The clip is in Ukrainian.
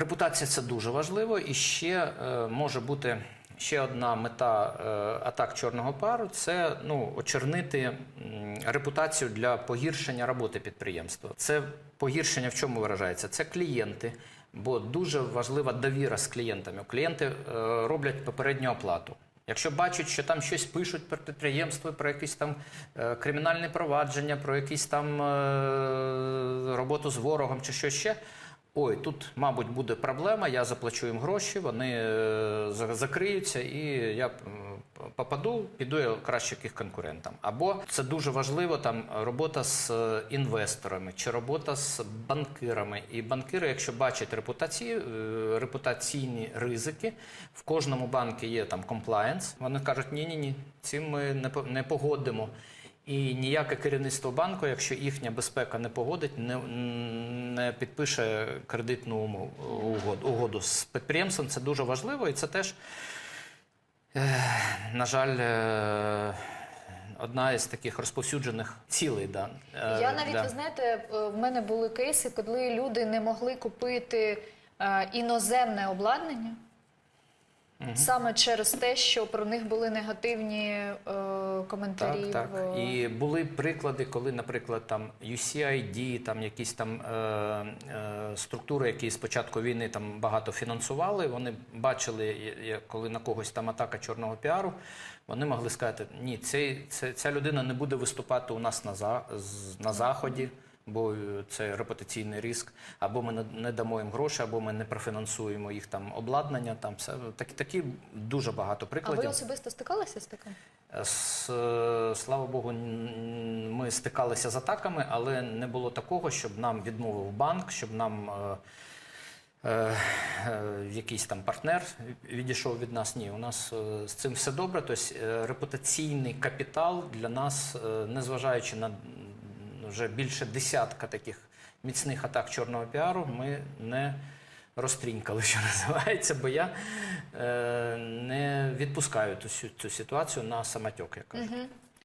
Репутація це дуже важливо, і ще е, може бути ще одна мета е, атак чорного пару це ну, очернити репутацію для погіршення роботи підприємства. Це погіршення в чому виражається? Це клієнти, бо дуже важлива довіра з клієнтами. Клієнти е, роблять попередню оплату. Якщо бачать, що там щось пишуть про підприємство, про якісь там е, кримінальне провадження, про якісь там роботу з ворогом чи що ще. Ой, тут, мабуть, буде проблема, я заплачу їм гроші, вони е, за- закриються, і я попаду, піду я краще їх конкурентам. Або це дуже важливо, там робота з е, інвесторами чи робота з банкирами. І банкири, якщо бачать репутації, е, репутаційні ризики, в кожному банку є там комплаєнс, вони кажуть, ні, ні, цим ми не погодимо. І ніяке керівництво банку, якщо їхня безпека не погодить, не, не підпише кредитну умову- угоду, угоду з підприємством. Це дуже важливо, і це теж, е, на жаль, е, одна із таких розповсюджених цілей. Да, е, Я навіть, да. ви знаєте, в мене були кейси, коли люди не могли купити іноземне обладнання. Саме через те, що про них були негативні е, коментарі. Так, так. І були приклади, коли, наприклад, там UCID, там якісь там е, е, структури, які з початку війни там багато фінансували, вони бачили, коли на когось там атака чорного піару, вони могли сказати, ні, цей, це, ця людина не буде виступати у нас на, на заході. Бо е, це репутаційний ризик, або ми не, дамо їм гроші, або ми не профінансуємо їх там обладнання. Там все такі, такі дуже багато А прикладів. ви особисто стикалися з таким? З, е, слава Богу, ми стикалися з атаками, але не було такого, щоб нам відмовив банк, щоб нам е, якийсь там партнер відійшов від нас. Ні, у нас з цим все добре. Тобто репутаційний капітал для нас, незважаючи на вже більше десятка таких міцних атак чорного піару, ми не розтрінькали, що називається, бо я е, не відпускаю цю, цю ситуацію на самотьок, кажуть. Мгм.